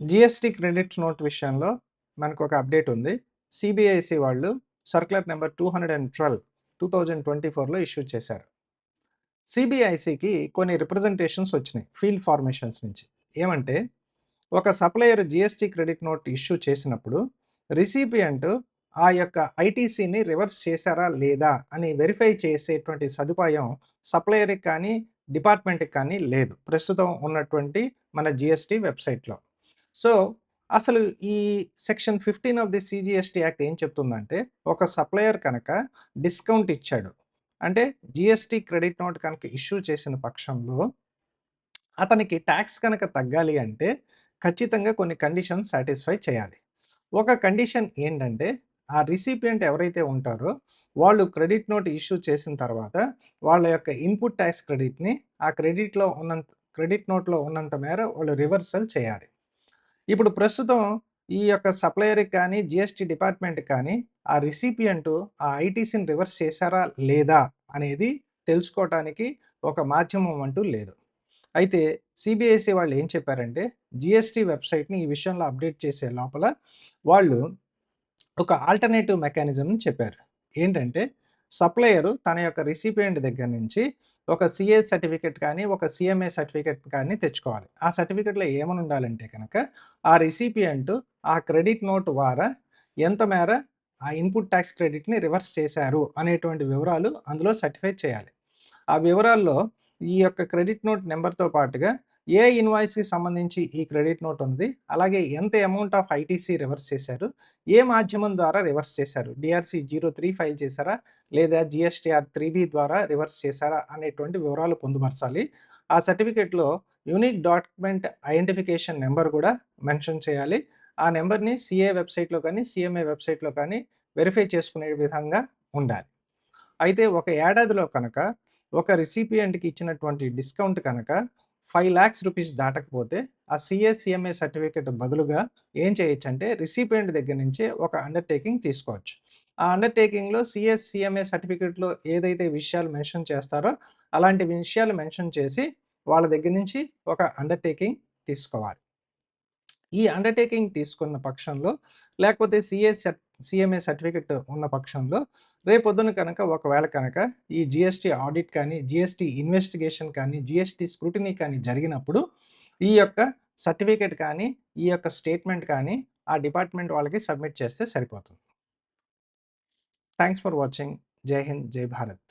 GST credits note విషయంలో మనకు ఒక అప్డేట్ ఉంది. సిబిఐసి వాళ్ళు circular number two hundred and twelve two thousand twenty ఫోర్లో ఇష్యూ చేశారు సిబిఐసికి కొన్ని రిప్రజెంటేషన్స్ వచ్చినాయి ఫీల్డ్ ఫార్మేషన్స్ నుంచి. ఏమంటే ఒక supplier GST credit note issue చేసినప్పుడు రిసిపియంట్ ఆ యొక్క ఐటీసీని రివర్స్ చేశారా లేదా అని వెరిఫై చేసేటువంటి సదుపాయం సప్లయర్కి కానీ డిపార్ట్మెంట్కి కానీ లేదు. ప్రస్తుతం ఉన్నటువంటి మన జిఎస్టీ వెబ్సైట్లో సో అసలు ఈ section fifteen of the CGST act ఏం చెప్తుందంటే ఒక సప్లయర్ కనుక డిస్కౌంట్ ఇచ్చాడు. అంటే జిఎస్టీ క్రెడిట్ నోట్ కనుక ఇష్యూ చేసిన పక్షంలో అతనికి ట్యాక్స్ కనుక తగ్గాలి అంటే ఖచ్చితంగా కొన్ని కండిషన్ సాటిస్ఫై చేయాలి. ఒక కండిషన్ ఏంటంటే ఆ రిసిపియంట్ ఎవరైతే ఉంటారో వాళ్ళు క్రెడిట్ నోట్ ఇష్యూ చేసిన తర్వాత వాళ్ళ యొక్క ఇన్పుట్ ట్యాక్స్ క్రెడిట్ని ఆ క్రెడిట్లో ఉన్నంత క్రెడిట్ నోట్లో ఉన్నంత మేర వాళ్ళు రివర్సల్ చేయాలి. ఇప్పుడు ప్రస్తుతం ఈ యొక్క సప్లయర్కి కానీ జిఎస్టీ డిపార్ట్మెంట్ కానీ ఆ రిసిపియంట్ ఆ ఐటీసీని రివర్స్ చేశారా లేదా అనేది తెలుసుకోవటానికి ఒక మాధ్యమం అంటూ లేదు. అయితే సిబిఐసి వాళ్ళు ఏం చెప్పారంటే జిఎస్టీ వెబ్సైట్ని ఈ విషయంలో అప్డేట్ చేసే లోపల వాళ్ళు ఒక ఆల్టర్నేటివ్ మెకానిజంని చెప్పారు. ఏంటంటే సప్లయరు తన యొక్క రిసిపియంట్ దగ్గర నుంచి ఒక సిఏ సర్టిఫికెట్ కానీ ఒక సిఎంఏ సర్టిఫికెట్ కానీ తెచ్చుకోవాలి. ఆ సర్టిఫికెట్లో ఏమని ఉండాలంటే కనుక ఆ రిసిపియంట్ ఆ క్రెడిట్ నోట్ ద్వారా ఎంత మేర ఆ ఇన్పుట్ ట్యాక్స్ క్రెడిట్ని రివర్స్ చేశారు అనేటువంటి వివరాలు అందులో సర్టిఫై చేయాలి. ఆ వివరాల్లో ఈ యొక్క క్రెడిట్ నోట్ నెంబర్తో పాటుగా ఏ ఇన్వాయిస్కి సంబంధించి ఈ క్రెడిట్ నోట్ ఉంది అలాగే ఎంత అమౌంట్ ఆఫ్ ఐటీసీ రివర్స్ చేశారు ఏ మాధ్యమం ద్వారా రివర్స్ చేశారు డిఆర్సీ జీరో త్రీ ఫైల్ చేశారా లేదా జిఎస్టీఆర్ త్రీ బి ద్వారా రివర్స్ చేశారా అనేటువంటి వివరాలు పొందుపరచాలి. ఆ సర్టిఫికేట్లో యూనిక్ డాక్యుమెంట్ ఐడెంటిఫికేషన్ నెంబర్ కూడా మెన్షన్ చేయాలి. ఆ నెంబర్ని సిఏ వెబ్సైట్లో కానీ సిఎంఏ వెబ్సైట్లో కానీ వెరిఫై చేసుకునే విధంగా ఉండాలి. అయితే ఒక ఏడాదిలో కనుక ఒక రిసిపియంట్కి ఇచ్చినటువంటి డిస్కౌంట్ కనుక ఫైవ్ ల్యాక్స్ రూపీస్ దాటకపోతే ఆ సిఎస్సిఎంఏ సర్టిఫికేట్ బదులుగా ఏం చేయొచ్చు అంటే రిసిపియంట్ దగ్గర నుంచి ఒక అండర్టేకింగ్ తీసుకోవచ్చు. ఆ అండర్టేకింగ్లో సిఎస్సిఎంఏ సర్టిఫికేట్లో ఏదైతే విషయాలు మెన్షన్ చేస్తారో అలాంటి విషయాలు మెన్షన్ చేసి వాళ్ళ దగ్గర నుంచి ఒక అండర్టేకింగ్ తీసుకోవాలి. ఈ అండర్టేకింగ్ తీసుకున్న పక్షంలో లేకపోతే సిఎస్ సిఎంఏ సర్టిఫికెట్ ఉన్న పక్షంలో రేపొద్దున కనుక ఒకవేళ కనుక ఈ జిఎస్టీ ఆడిట్ కానీ జిఎస్టీ ఇన్వెస్టిగేషన్ కానీ జిఎస్టీ స్క్రూటినీ కానీ జరిగినప్పుడు ఈ యొక్క సర్టిఫికేట్ కానీ ఈ యొక్క స్టేట్మెంట్ కానీ ఆ డిపార్ట్మెంట్ వాళ్ళకి సబ్మిట్ చేస్తే సరిపోతుంది. Thanks for watching. జై హింద్ జై భారత్.